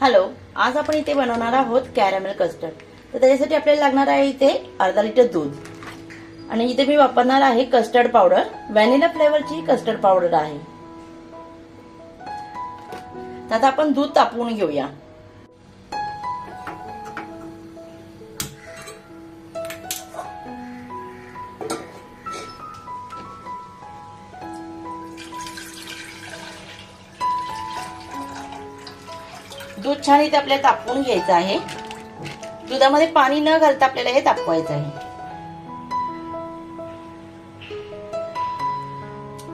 Hello आज आपण इथे बनवणार आहोत कॅरमेल कस्टर्ड तर त्याच्यासाठी आपल्याला लागणार आहे इथे अर्धा लिटर दूध. आणि इथे मी वापरणार आहे कस्टर्ड पावडर व्हॅनिला फ्लेवरची कस्टर्ड पावडर आहे. आता आपण दूध तापवून घेऊया. दूध छान इथे आपल्याला तापवून घ्यायचं आहे. दुधामध्ये पाणी न घालता आपल्याला हे तापवायचं आहे.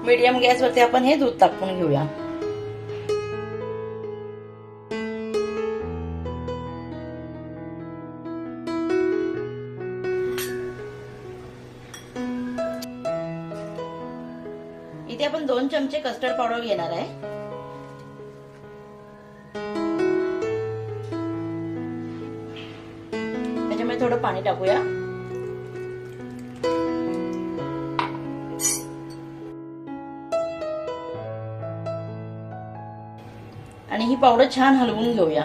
मीडियम गॅसवरती आपण हे दूध तापवून घेऊया. इथे आपण दोन चमचे कस्टर्ड पावडर घेणार आहे. थोडं पाणी टाकूया. आणि ही पावडर छान हलवून घेऊया.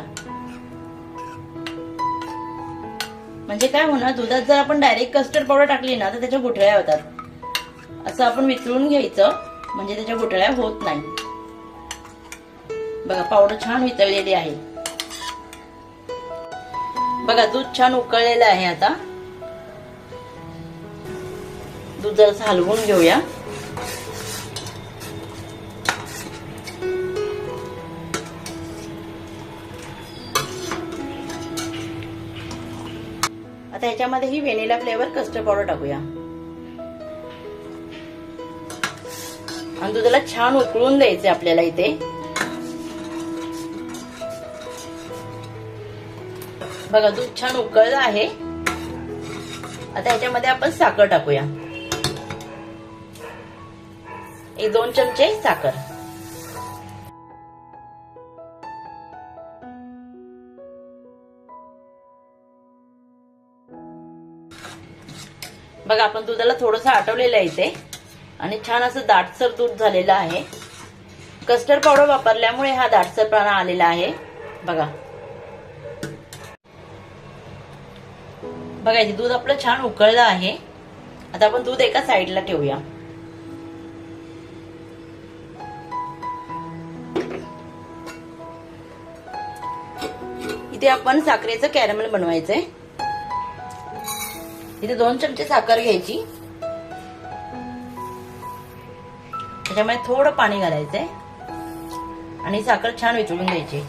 म्हणजे काय होणार दुधात जर आपण डायरेक्ट कस्टर्ड पावडर टाकली ना तर त्याच्या गुठळ्या होतात. असं आपण वितळून घ्यायचं म्हणजे त्याच्या गुठळ्या होत नाही. बघा पावडर छान वितळलेली आहे. बघा दूध छान उकळलेलं आहे आता. दूध जरा हलवून घेऊया. आता ह्याच्यामध्ये ही व्हेनिला फ्लेवर कस्टर्ड पावडर टाकूया. आणि दुधाला छान उकळून द्यायचे आपल्याला इथे. बघा दूध छान उकळलं आहे. आता ह्याच्यामध्ये आपण साखर टाकूया. एक दोन चमचे साखर. बघा आपण दुधाला थोडस आटवलेलं आहे इथे. आणि छान असं दाटसर दूध झालेलं आहे. कस्टर्ड पावडर वापरल्यामुळे हा दाटसरपणा आलेला आहे. बघा. बघायचे दूध आपलं छान उकळलं आहे. आता आपण दूध एका साईडला ठेवूया. इथे आपण साखरेचं कॅरमेल बनवायचंय. इथे दोन चमचे साखर घ्यायची. त्याच्यामध्ये थोडं पाणी घालायचंय. आणि साखर छान विचळून घ्यायची.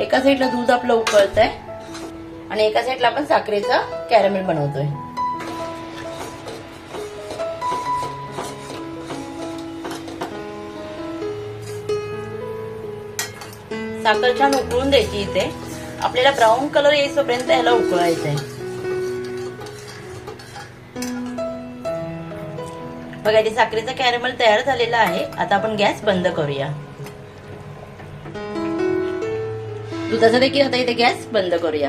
एका साईडला दूध आपलं उकळतंय आणि एका साईडला आपण साखरेचा कॅरमेल बनवतोय. साखर छान उकळून द्यायची इथे. आपल्याला ब्राऊन कलर येईपर्यंत उकळायचं उकळायचंय. बघा इथे साखरेचा कॅरमेल तयार झालेला आहे. आता आपण गॅस बंद करूया. दुधाचा देखील आता इथे गॅस बंद करूया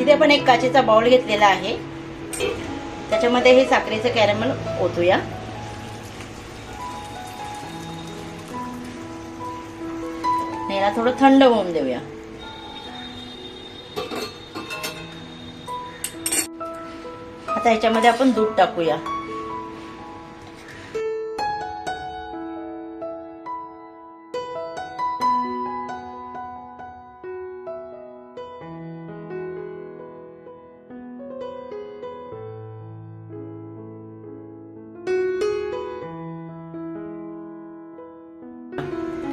इथे आपण एक काचेचा बाउल घेतलेला आहे त्याच्यामध्ये हे साखरेचं कॅरेमल ओतूया याला थोडं थंड होऊन देऊया आता ह्याच्यामध्ये आपण दूध टाकूया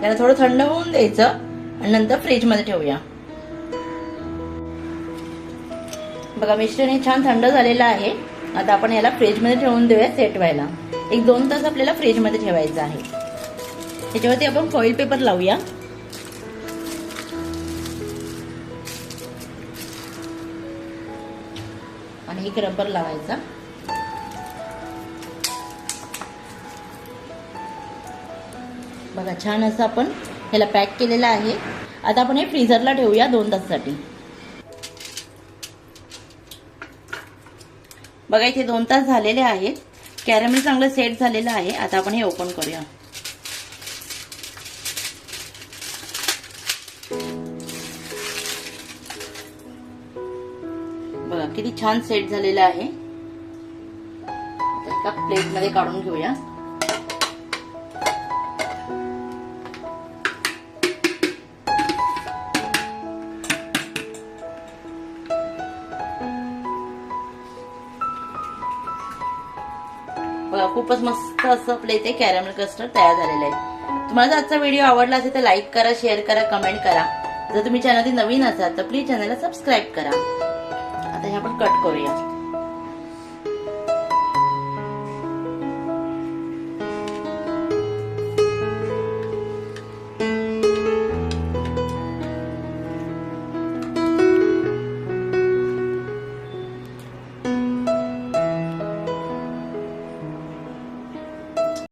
त्याला थोडं थंड होऊन द्यायचं आणि नंतर फ्रीजमध्ये ठेवूया. बघा मिश्रण हे छान थंड झालेलं आहे. आता आपण याला फ्रीजमध्ये ठेवून देऊया सेट व्हायला. एक दोन तास आपल्याला फ्रीजमध्ये ठेवायचं आहे. त्याच्यावरती आपण फॉईल पेपर लावूया. आणि एक रबर लावायचा. बघा छान असं आपण ह्याला पॅक केलेलं आहे. आता आपण हे फ्रीझरला ठेवूया दोन तासासाठी. बघा इथे दोन तास झालेले आहेत. कॅरमेल चांगलं सेट झालेलं आहे. आता आपण हे ओपन करूया. बघा किती छान सेट झालेलं आहे. आता एका प्लेटमध्ये काढून घेऊया बघा खूपच मस्त असं आपलं इथे कॅरमेल कस्टर्ड तयार झालेलं आहे. तुम्हाला जर आजचा व्हिडिओ आवडला असेल तर लाईक करा शेअर करा कमेंट करा. जर तुम्ही चॅनल नवीन असाल तर प्लीज चॅनलला सबस्क्राईब करा. आता हे आपण कट करूया.